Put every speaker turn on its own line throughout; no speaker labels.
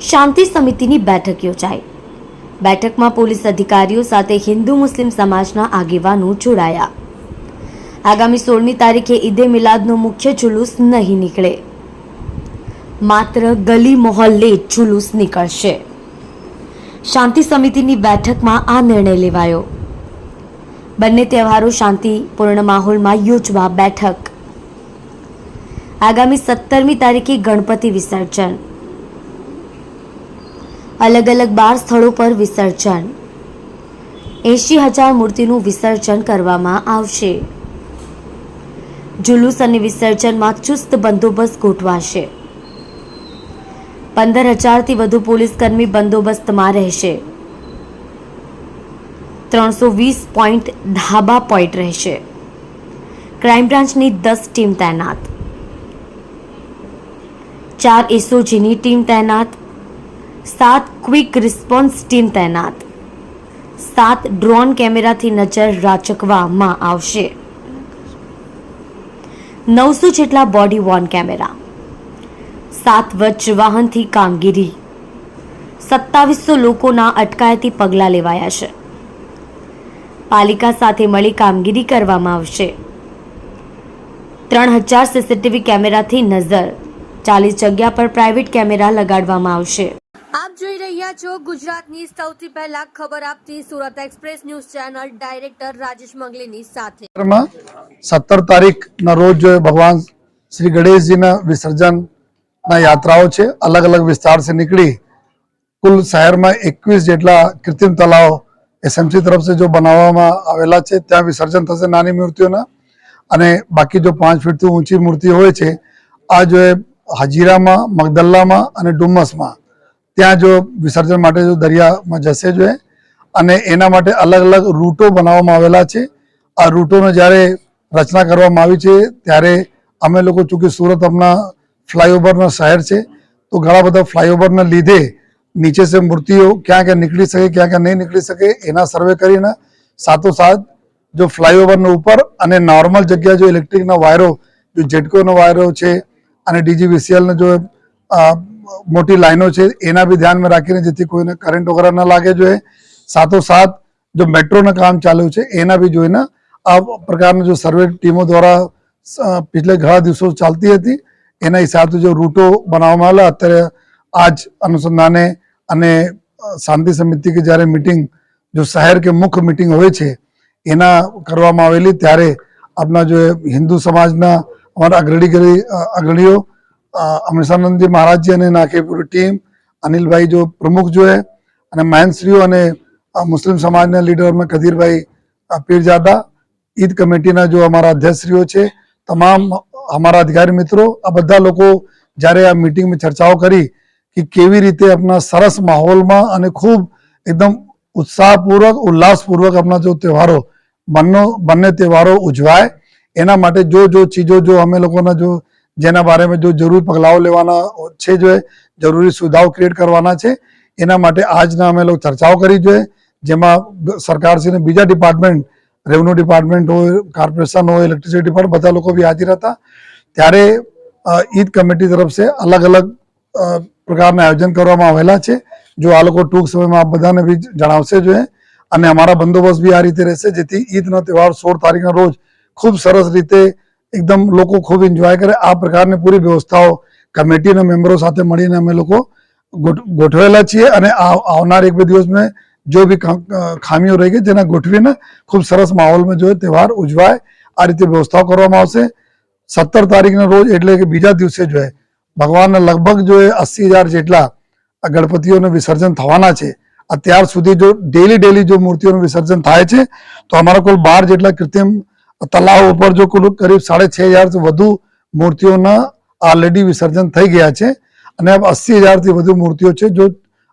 શાંતિ સમિતિની બેઠક યોજાઈ. બેઠકમાં પોલીસ અધિકારીઓ સાથે હિન્દુ મુસ્લિમ સમાજના આગેવાનો જોડાયા. આગામી સોળમી તારીખે ઈદે મિલાદનો મુખ્ય જુલુસ નહીં નીકળે. માત્ર ગલી મોહલ્લે જુલુસ નીકળશે. શાંતિ સમિતિની બેઠકમાં આ નિર્ણય લેવાયો. બંને તહેવારો શાંતિપૂર્ણ માહોલમાં યોજવા બેઠક. આગામી સત્તરમી તારીખે ગણપતિ વિસર્જન. અલગ અલગ બાર સ્થળો પર વિસર્જન. એંશી હજાર મૂર્તિનું વિસર્જન કરવામાં આવશે. જુલુસ અને વિસર્જનમાં ચુસ્ત બંદોબસ્ત ગોઠવાશે. પંદર હજારથી વધુ પોલીસકર્મી બંદોબસ્તમાં રહેશે. ત્રણસો વીસ પોઈન્ટ ધાબા પોઈન્ટ રહેશે. ક્રાઇમ બ્રાન્ચની દસ ટીમ તૈનાત. ચાર એસઓજીની ટીમ તૈનાત. સાત ક્વિક રિસ્પોન્સ ટીમ તૈનાત. સાત ડ્રોન કેમેરાથી નજર રાચકવામાં આવશે. નવસો જેટલા બોડી વોર્ન કેમેરા. સાત વચ્ચ વાહનથી કામગીરી. સત્તાવીસો લોકોના અટકાયતી પગલાં લેવાયા છે. પાલિકા સાથે મળી કામગીરી કરવામાં આવશે. ત્રણ હજાર સીસીટીવી કેમેરાથી નજર. ચાલીસ જગ્યા પર પ્રાઇવેટ કેમેરા લગાડવામાં આવશે.
રહ્યા છો ગુજરાતની સૌથી પહેલા ખબર આપતી Surat express news channel director Rajesh મંગલીની સાથે.
સત્તર તારીખના રોજ ભગવાન શ્રી ગણેશજીના વિસર્જનના યાત્રાઓ છે. અલગ અલગ વિસ્તાર સે નીકળી કુલ શહેરમાં એકવીસ જેટલા કૃત્રિમ તલાવ એસએમસી તરફ સે જો બનાવવામાં આવેલા છે, ત્યાં વિસર્જન થશે નાની મૂર્તિઓના. અને બાકી જો પાંચ ફીટથી ઊંચી મૂર્તિ હોય છે, આ જો હાજીરામાં, મગદલ્લામાં અને ડુમ્મસમાં ત્યાં જો વિસર્જન માટે જો દરિયામાં જશે જો અને એના માટે અલગ અલગ રૂટો બનાવવામાં આવેલા છે. આ રૂટોનો જ્યારે રચના કરવામાં આવી છે, ત્યારે અમે લોકો ચૂંકી સુરત હમણાં ફ્લાયઓવરનો શહેર છે. તો ઘણા બધા ફ્લાયઓવરના લીધે નીચે સે મૂર્તિઓ ક્યાં ક્યાં નીકળી શકે, ક્યાં ક્યાં નહીં નીકળી શકે, એના સર્વે કરીને સાથોસાથ જો ફ્લાયઓવરનો ઉપર અને નોર્મલ જગ્યા જો ઇલેક્ટ્રિકના વાયરો, જો જેટકોના વાયરો છે અને ડીજીવીસીએલના જો મોટી લાઈનો છે, એના બી ધ્યાનમાં રાખીને જેથી કોઈને કરંટ વગેરે ન લાગે જોઈએ. સાથોસાથ જો મેટ્રોનું કામ ચાલુ છે, એના બી જોઈને આ પ્રકારના જો સર્વે ટીમો દ્વારા પિછલે ઘણા દિવસો ચાલતી હતી, એના હિસાબથી જો રૂટો બનાવવામાં આવેલા, અત્યારે આજ અનુસંધાને અને શાંતિ સમિતિ કે જ્યારે મિટિંગ જો શહેર કે મુખ્ય મીટિંગ હોય છે, એના કરવામાં આવેલી, ત્યારે આપણા જો હિન્દુ સમાજના અમારા અગ્રણી અગ્રણીઓ અમૃતાનંદજી મહારાજજી અને નાખી પૂરી ટીમ, અનિલભાઈ જો પ્રમુખ જોએ અને મહેનશ્રીઓ અને મુસ્લિમ સમાજના લીડર અમે કદીરભાઈ પીરજાદા, ઈદ કમિટીના જો અમારા અધ્યક્ષશ્રીઓ છે, તમામ અમારા અધિકારી મિત્રો, આ બધા લોકો જ્યારે આ મીટિંગમાં ચર્ચાઓ કરી કે કેવી રીતે આપણા સરસ માહોલમાં અને ખૂબ એકદમ ઉત્સાહપૂર્વક, ઉલ્લાસપૂર્વક આપણા જો તહેવારો બંને બંને તહેવારો ઉજવાય. એના માટે જો જો ચીજો જો અમે લોકોના જો જેના બારેમાં જો જરૂર પગલાઓ લેવાના છે જોઈએ જરૂરી સુવિધાઓ ક્રિએટ કરવાના છે. એના માટે આજના અમે લોકો ચર્ચાઓ કરી જોઈએ. જેમાં સરકારશ્રીને બીજા ડિપાર્ટમેન્ટ રેવન્યુ ડિપાર્ટમેન્ટ હોય કોર્પોરેશન હોય ઇલેક્ટ્રિસિટી ડિપાર્ટમેન્ટ બધા લોકો બી હાજર હતા. ત્યારે ઈદ કમિટી તરફ છે અલગ અલગ પ્રકારના આયોજન કરવામાં આવેલા છે. જો આ લોકો ટૂંક સમયમાં આપ બધાને બી જણાવશે જોઈએ અને અમારા બંદોબસ્ત બી આ રીતે રહેશે, જેથી ઈદનો તહેવાર સોળ તારીખના રોજ ખૂબ સરસ રીતે એકદમ લોકો ખૂબ એન્જોય કરે. આ પ્રકારની પૂરી વ્યવસ્થાઓ કમિટીના મેમ્બરો સાથે મળીને અમે લોકો ગોઠ- ગોઠવેલા છીએ અને આવનાર એક બે દિવસમાં જો બી ખામીઓ રહી ગઈ જેના ગોઠવીને ખૂબ સરસ માહોલમાં જો તહેવાર ઉજવાય, આ રીતે વ્યવસ્થાઓ કરવામાં આવશે. સત્તર તારીખના રોજ એટલે કે બીજા દિવસે જો એ ભગવાનના લગભગ જો અસી હજાર જેટલા ગણપતિઓનું વિસર્જન થવાના છે અત્યાર સુધી જો ડેલી ડેલી જો મૂર્તિઓનું વિસર્જન થાય છે, તો અમારા કુલ બાર જેટલા કૃત્રિમ તલાવ ઉપર જો કુલ કરીબ સાડે છ હજારથી વધુ મૂર્તિઓના ઓલરેડી વિસર્જન થઈ ગયા છે. અને અસી હજારથી વધુ મૂર્તિઓ છે જો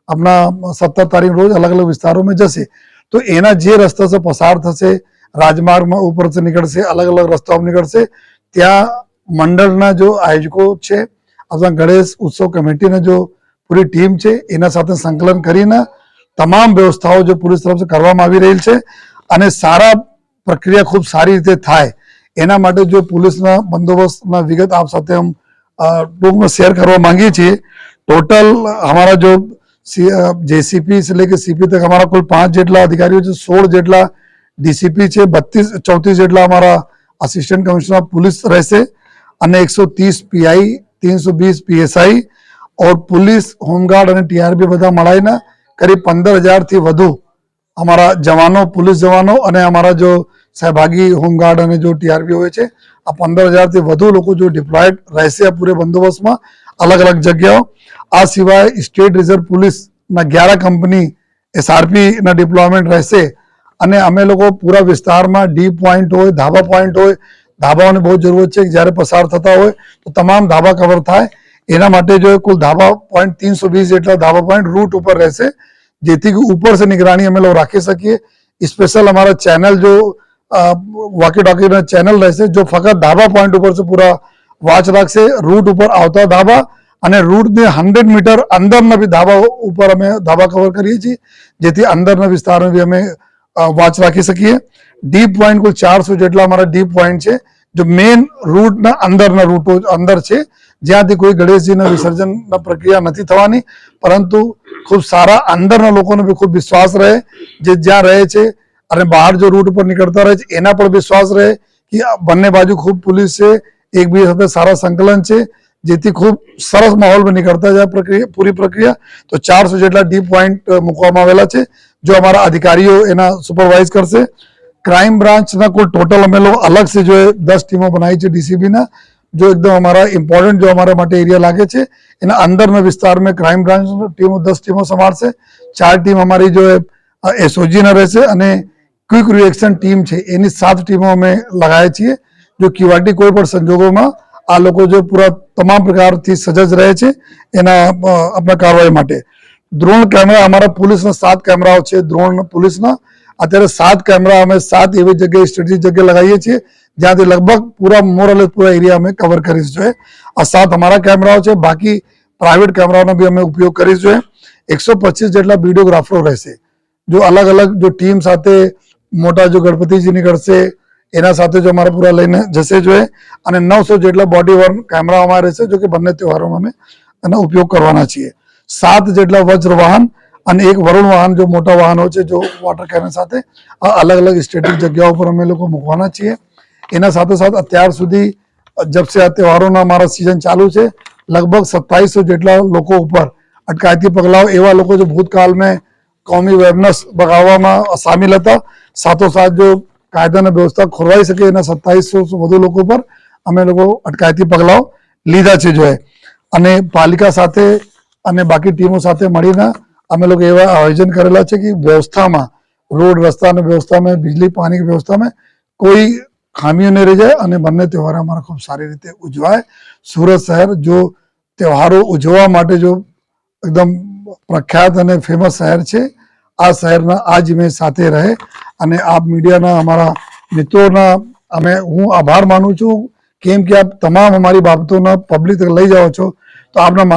આપણા સત્તર તારીખ રોજ અલગ અલગ વિસ્તારોમાં જશે. તો એના જે રસ્તા પસાર થશે, રાજમાર્ગમાં ઉપર નીકળશે, અલગ અલગ રસ્તાઓ નીકળશે, ત્યાં મંડળના જો આયોજકો છે અથવા ગણેશ ઉત્સવ કમિટીના જો પૂરી ટીમ છે, એના સાથે સંકલન કરીને તમામ વ્યવસ્થાઓ જો પોલીસ તરફથી કરવામાં આવી રહી છે. અને સારા પ્રક્રિયા ખૂબ સારી રીતે થાય. એના માટે જો પોલીસના બંદોબસ્તના વિગત આપ સાથે હમ ટૂંકમાં શેર કરવા માંગીએ છીએ, ટોટલ અમારા જો જેસીપી એટલે કે સીપી તક અમારા કુલ પાંચ જેટલા અધિકારીઓ છે, સોળ જેટલા ડીસીપી છે, બત્રીસ, ચોત્રીસ જેટલા અમારા આસિસ્ટન્ટ કમિશનર પોલીસ રહેશે અને એકસો ત્રીસ પીઆઈ ત્રણસો વીસ પીએસઆઈ ઓર પોલીસ, હોમગાર્ડ અને ટીઆરપી બધા મળાવીને કરીબ પંદર હજારથી વધુ અમારા જવાનો, પોલીસ જવાનો અને અમારા જો સહભાગી હોમગાર્ડ અને જો ટીઆરપી હોય છે, આ પંદર હજારથી વધુ લોકો જો ડિપ્લોયડ રહેશે આ પૂરે બંદોબસ્તમાં, અલગ અલગ જગ્યાઓ. આ સિવાય સ્ટેટ રિઝર્વ પોલીસના ગ્યારહ કંપની એસઆરપીના ડિપ્લોયમેન્ટ રહેશે. અને અમે લોકો પૂરા વિસ્તારમાં ડી પોઈન્ટ હોય, ધાબા પોઈન્ટ હોય, ધાબાઓની બહુ જરૂરત છે જ્યારે પસાર થતા હોય, તો તમામ ધાબા કવર થાય. એના માટે જો કુલ ધાબા પોઈન્ટ તીનસો વીસ જેટલા ધાબા પોઈન્ટ રૂટ ઉપર રહેશે, જેથી ઉપરથી નિગરાણી અમે લોકો રાખી શકીએ. સ્પેશિયલ અમારા ચેનલ જો વોકી ટોકીના ચેનલ રહેશે જો ફક્ત ધાબા પોઈન્ટ ઉપર પૂરા વાચ રાખશે રૂટ ઉપર આવતા ધાબા અને રૂટને હંડ્રેડ મીટર અંદરના બી ધાબા ઉપર અમે ધાબા કવર કરીએ છીએ, જેથી અંદરના વિસ્તારમાં બી અમે વાચ રાખી શકીએ. ડીપ પોઈન્ટ કોઈ ચારસો જેટલા અમારા ડીપ પોઈન્ટ છે, જો મેઇન રૂટના અંદરના રૂટો અંદર છે, જ્યાંથી કોઈ ગણેશજીના વિસર્જનના પ્રક્રિયા નથી થવાની, પરંતુ ખૂબ સારા અંદરના લોકોનો બી ખૂબ વિશ્વાસ રહે, જે જ્યાં રહે છે અને બહાર જો રૂટ ઉપર નીકળતા રહે છે એના પર વિશ્વાસ રહે કે આ બંને બાજુ ખૂબ પોલીસ છે એકબીજા સાથે સારા સંકલન છે જેથી ખૂબ સરસ માહોલમાં નીકળતા જાય પ્રક્રિયા પૂરી પ્રક્રિયા તો ચારસો જેટલા ડીપ પોઈન્ટ મૂકવામાં આવેલા છે જો અમારા અધિકારીઓ એના સુપરવાઇઝ કરશે क्राइम ब्रांच ना कुल टोटल हमें लोग अलग से जो है दस टीमों बनाई है डीसीबी ना जो एकदम हमारा इम्पोर्टेंट जो हमारे માટે એરિયા લાગે છે એના અંદરના વિસ્તારમાં ક્રાઇમ બ્રાન્ચ ટીમો દસ ટીમો સંભાળશે ચાર ટીમ અમારી જો એસઓજી ના રહેશે અને ક્વિક રિએક્શન ટીમ છે એની સાત ટીમો અમે લગાવીએ છીએ જો ક્યુઆરટી કોઈ પણ સંજોગોમાં આ લોકો જો પૂરા તમામ પ્રકારથી સજજ રહે છે એના અ, આપણા કાર્યવાહી માટે ડ્રોન કેમેરા અમારા પોલીસના સાત કેમેરાઓ છે ડ્રોન પોલીસના અત્યારે સાત કેમેરા અમે સાત એવી જગ્યાએ સ્ટ્રેટેજિક જગ્યાએ લગાવીએ છીએ જ્યાંથી લગભગ પૂરા મોરલેસ પૂરા એરિયા અમે કવર કરીશું જોઈએ આ સાત અમારા કેમેરાઓ છે બાકી પ્રાઇવેટ કેમેરાઓનો બી અમે ઉપયોગ કરીશું જોઈએ એકસો પચીસ જેટલા વિડીયોગ્રાફરો રહેશે જો અલગ અલગ જો ટીમ સાથે મોટા જો ગણપતિજી નીકળશે એના સાથે જો અમારા પૂરા લઈને જશે જોઈએ અને નવસો જેટલા બોડી વર્ન કેમેરા અમારે રહેશે, જો કે બંને તહેવારોમાં અમે એનો ઉપયોગ કરવાના છીએ. સાત જેટલા વજ્ર વાહન અને એક વરુણ વાહન, જો મોટા વાહનો છે, જો વોટર કેનન સાથે અલગ અલગ સ્ટેટિક જગ્યાઓ પર અમે લોકો મૂકવાના છીએ. એના સાથે સાથે અત્યાર સુધી જબસે આ તહેવારોના અમારા સિઝન ચાલુ છે. લગભગ સત્તાવીસો જેટલા લોકો ઉપર અટકાયતી પગલાઓ એવા લોકો, જે ભૂતકાળમાં કોમી વેરનેસ બગાવવામાં સામેલ હતા સાથોસાથ જો કાયદાના વ્યવસ્થા ખોરવાઈ શકે એના સત્તાવીસો વધુ લોકો પર અમે લોકો અટકાયતી પગલાઓ લીધા છે જોએ. અને પાલિકા સાથે અને બાકી ટીમો સાથે મળીને અમે લોકો એવા આયોજન કરેલા છે કે વ્યવસ્થામાં, રોડ રસ્તાની વ્યવસ્થામાં બિજલી પાણીની વ્યવસ્થામાં કોઈ ખામીઓ નહીં રહી જાય અને બંને તહેવારો અમારે ખૂબ સારી રીતે ઉજવાય. સુરત શહેર જો તહેવારો ઉજવવા માટે જો એકદમ પ્રખ્યાત અને ફેમસ શહેર છે આ શહેરના આ જ મેં સાથે રહે અને આપ મીડિયાના અમારા મિત્રોના અમે હું આભાર માનું છું. કેમ કે આપ તમામ અમારી બાબતોના પબ્લિક લઈ જાઓ છો, તો આપના